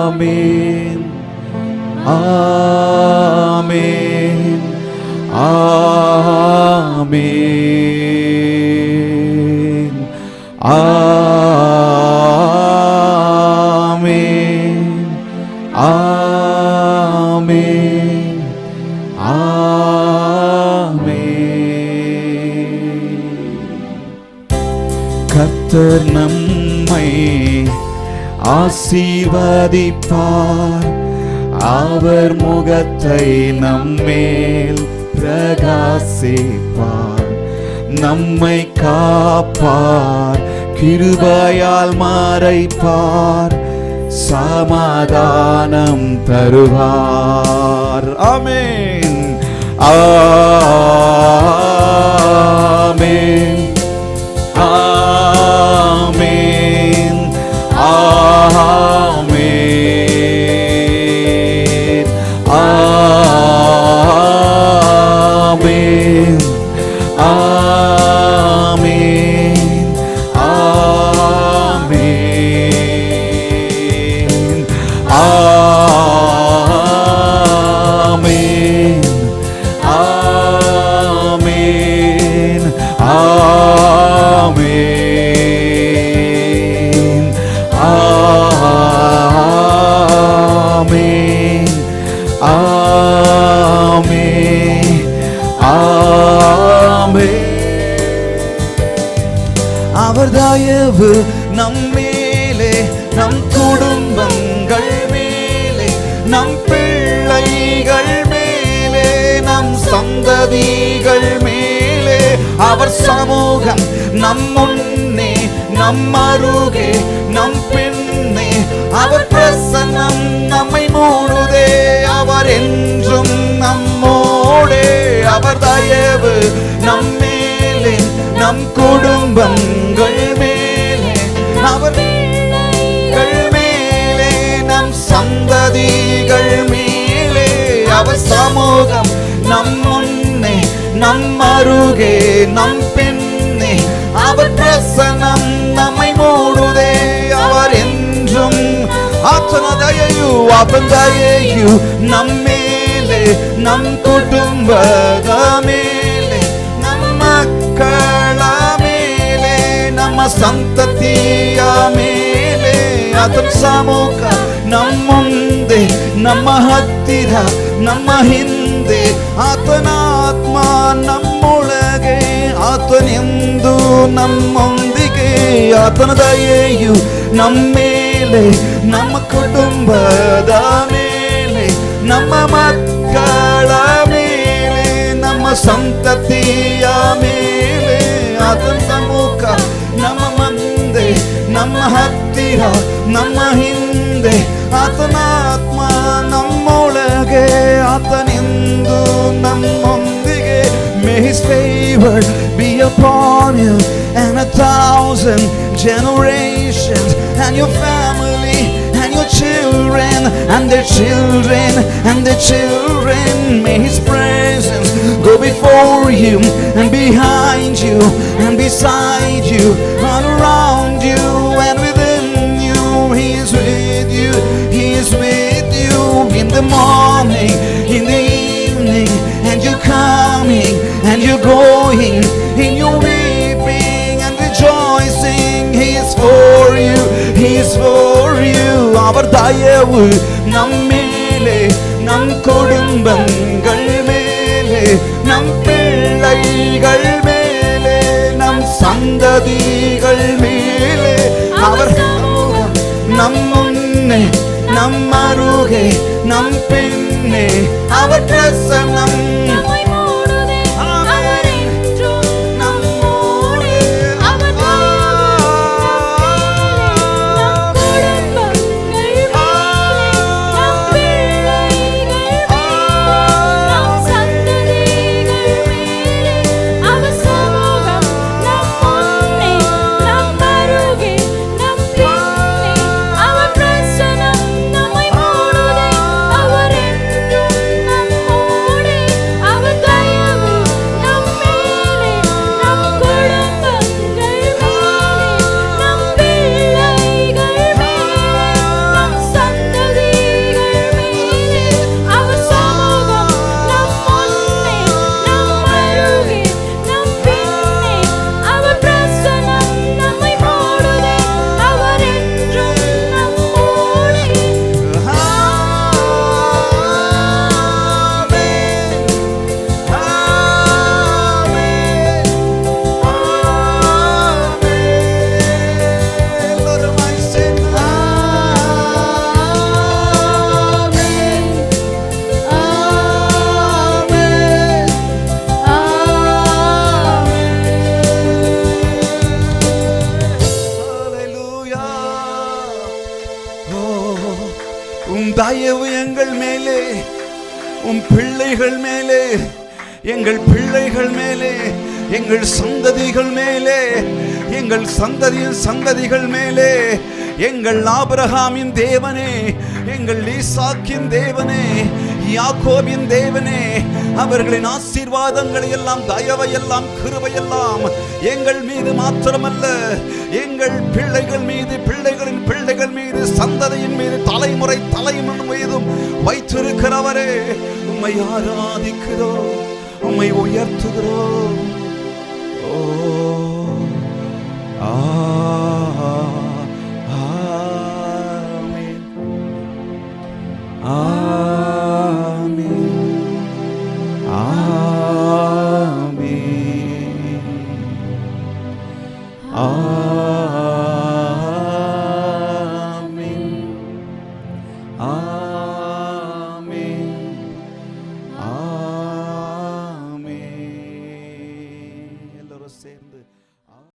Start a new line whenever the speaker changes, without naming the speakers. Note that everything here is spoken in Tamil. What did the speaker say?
ஆமென். ஆமென். ஆமென். ஆமென். ஆமென். கர்த்தர் உம்மை ஆசீர்வதிப்பார். அவர் முகத்தை நம்மேல் பிரகாசிப்பார். நம்மை காப்பார். கிருபையால் மறைப்பார். சமாதானம் தருவார். ஆமேன். ஆமேன். பிரபு நம் மேலே நம் குடும்பங்கள் மேலே நம் பிள்ளைகள் மேலே நம் சந்ததிகள் மேலே. அவர் சமூகம் நம் முன்னே நம் அருகே நம் பின்னே. அவர் பிரசனம் நம்மை மூடுதே. அவர் என்றும் நம்மோடே. அவர் தயவு பெண்ணே நம் அருகே நம் பெண்ணே. அவர் பிரசனம் நம்மை மூடுதே அவர் என்றும் ஆற்றல தயையு அவன் தயையு நம்மேலே நம் குடும்பத மேலே நம் மக்கள மேலே நம்ம சந்ததிய அதன் சமூக ನಮ್ಮ ಮುಂದೆ ನಮ್ಮ ಹತ್ತಿರ ನಮ್ಮ ಹಿಂದೆ ಆತನ ಆತ್ಮ ನಮ್ಮೊಳಗೆ, ಆತನೆಂದು ನಮ್ಮೊಂದಿಗೆ. ಆತನ ದಯೆಯು ನಮ್ಮ ಮೇಲೆ, ನಮ್ಮ ಕುಟುಂಬದ ಮೇಲೆ, ನಮ್ಮ ಮಕ್ಕಳ ಮೇಲೆ, ನಮ್ಮ ಸಂತತಿಯ ಮೇಲೆ. ಆತನ ಸಮ್ಮುಖ ನಮ್ಮ ಮುಂದೆ, ನಮ್ಮ ಹತ್ತಿರ, ನಮ್ಮ ಹಿಂದೆ ಆತನ ಆತ್ಮ ನಮ್ಮೊಳಗೆ ಆತನೆಂದು ನಮ್ಮೊಂದಿಗೆ May his favor be upon you and a thousand generations and your family and your children and their children and their children. May his presence go before you and behind you and beside you and around you the morning, in the evening, and you're coming and you're going in your weeping and rejoicing. He is for you. He is for you. அவர் தயவு நம் மேலே நம் குடும்பங்கள் நம் அருகே நம் பின்னே அவர் பிரசனம் தயவு எங்கள் மேலே உன் பிள்ளைகள் மேலே எங்கள் பிள்ளைகள் மேலே எங்கள் சந்ததிகள் மேலே எங்கள் சந்ததியின் சந்ததிகள் மேலே எங்கள் ஆபிரகாமின் தேவனே எங்கள் ஈசாக்கின் தேவனே யாக்கோபின் தேவனே அவர்களின் ஆசீர்வாதங்களை எல்லாம் தயவை எல்லாம் எல்லாம் எங்கள் மீது மாத்திரமல்ல. எங்கள் பிள்ளைகள் மீது பிள்ளைகளின் பிள்ளைகள் மீது சந்ததியின் மீது தலைமுறை தலைமுறை மீதும் வைத்திருக்கிறவரே உம்மை ஆராதிக்கிறோம் உம்மை உயர்த்துகிறோம். ஓ ஆ.